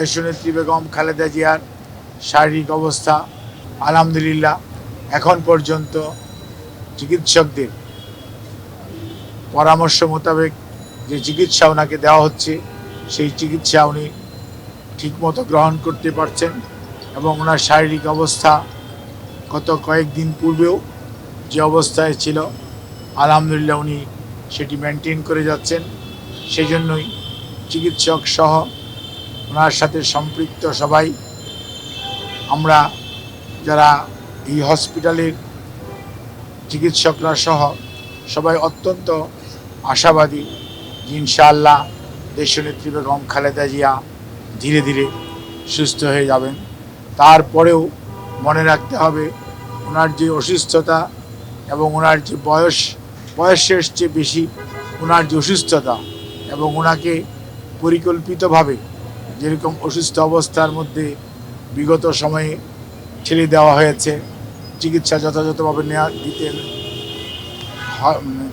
দেশনেত্রী বেগম খালেদা জিয়ার শারীরিক অবস্থা, আলহামদুলিল্লাহ, এখন পর্যন্ত চিকিৎসকদের পরামর্শ মোতাবেক যে চিকিৎসা ওনাকে দেওয়া হচ্ছে, সেই চিকিৎসা উনি ঠিকমতো গ্রহণ করতে পারছেন এবং ওনার শারীরিক অবস্থা গত কয়েকদিন পূর্বেও যে অবস্থায় ছিল, আলহামদুলিল্লাহ উনি সেটি মেনটেন করে যাচ্ছেন। সেই জন্যই চিকিৎসক সহ ওনার সাথে সম্পৃক্ত সবাই। আমরা যারা এই হসপিটালের চিকিৎসকরা সহ সবাই অত্যন্ত আশাবাদী যে ইনশাআল্লাহ দেশনেত্রী বেগম খালেদা জিয়া ধীরে ধীরে সুস্থ হয়ে যাবেন। তারপরেও মনে রাখতে হবে, ওনার যে অসুস্থতা এবং ওনার যে বয়স, বয়সের চেয়ে বেশি ওনার যে অসুস্থতা এবং ওনাকে পরিকল্পিতভাবে যেরকম অসুস্থ অবস্থার মধ্যে বিগত সময়ে ছেড়ে দেওয়া হয়েছে চিকিৎসা যথাযথভাবে নেওয়া দিতে মানে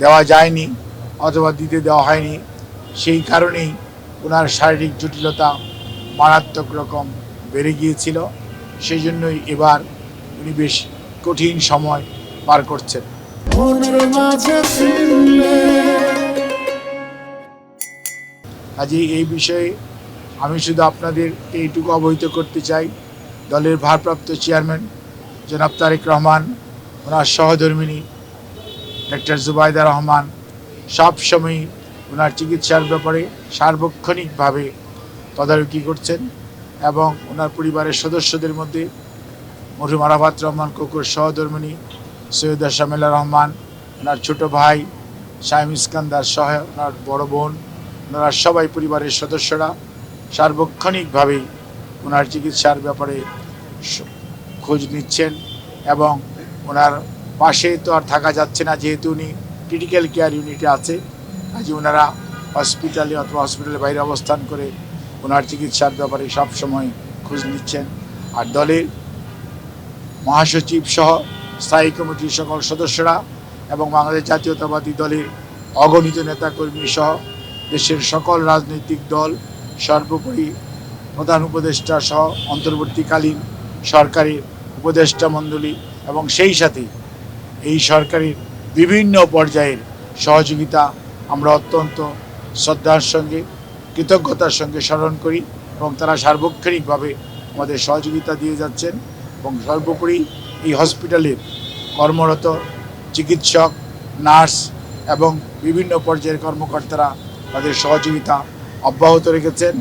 দেওয়া যায়নি অথবা দিতে দেওয়া হয়নি সেই কারণেই ওনার শারীরিক জটিলতা মারাত্মক রকম বেড়ে গিয়েছিল। সেই জন্যই এবার উনি বেশ কঠিন সময় পার করছেন। কাজেই এই বিষয়ে আমি শুধু আপনাদের এইটুকু অবহিত করতে চাই। দলের ভারপ্রাপ্ত চেয়ারম্যান জনাব তারেক রহমান, ওনার সহধর্মিনী ডক্টর জুবাইদা রহমান সবসময়ই ওনার চিকিৎসার ব্যাপারে সার্বক্ষণিকভাবে তদারকি করছেন এবং ওনার পরিবারের সদস্যদের মধ্যে মরহুম আরাফাত রহমান কুকুর সহধর্মিনী, সৈয়দা শামিলা রহমান, ওনার ছোট ভাই শাহিম ইস্কান্দার সহ ওনার বড় বোন, ওনারা সবাই পরিবারের সদস্যরা। সার্বক্ষণিকভাবেই ওনার চিকিৎসার ব্যাপারে খোঁজ নিচ্ছেন এবং ওনার পাশে তো আর থাকা যাচ্ছে না, যেহেতু উনি ক্রিটিক্যাল কেয়ার ইউনিটে আছে। কাজে ওনারা হসপিটালে অথবা হসপিটালের বাইরে অবস্থান করে ওনার চিকিৎসার ব্যাপারে সব সময় খোঁজ নিচ্ছেন। আর দলের মহাসচিব সহ স্থায়ী কমিটির সকল সদস্যরা এবং বাংলাদেশ জাতীয়তাবাদী দলের অগণিত নেতাকর্মী সহ দেশের সকল রাজনৈতিক দল সর্বোপরি প্রধান উপদেষ্টা সহ অন্তর্বর্তীকালীন সরকারের উপদেষ্টা মণ্ডলী এবং সেই সাথে এই সরকারের বিভিন্ন পর্যায়ের সহযোগিতা আমরা অত্যন্ত শ্রদ্ধার সঙ্গে, কৃতজ্ঞতার সঙ্গে স্মরণ করি এবং তারা সার্বক্ষণিকভাবে আমাদের সহযোগিতা দিয়ে যাচ্ছেন এবং সর্বোপরি এই হসপিটালের কর্মরত চিকিৎসক, নার্স এবং বিভিন্ন পর্যায়ের কর্মকর্তারা তাদের সহযোগিতা অব্যাহত রেখেছেন।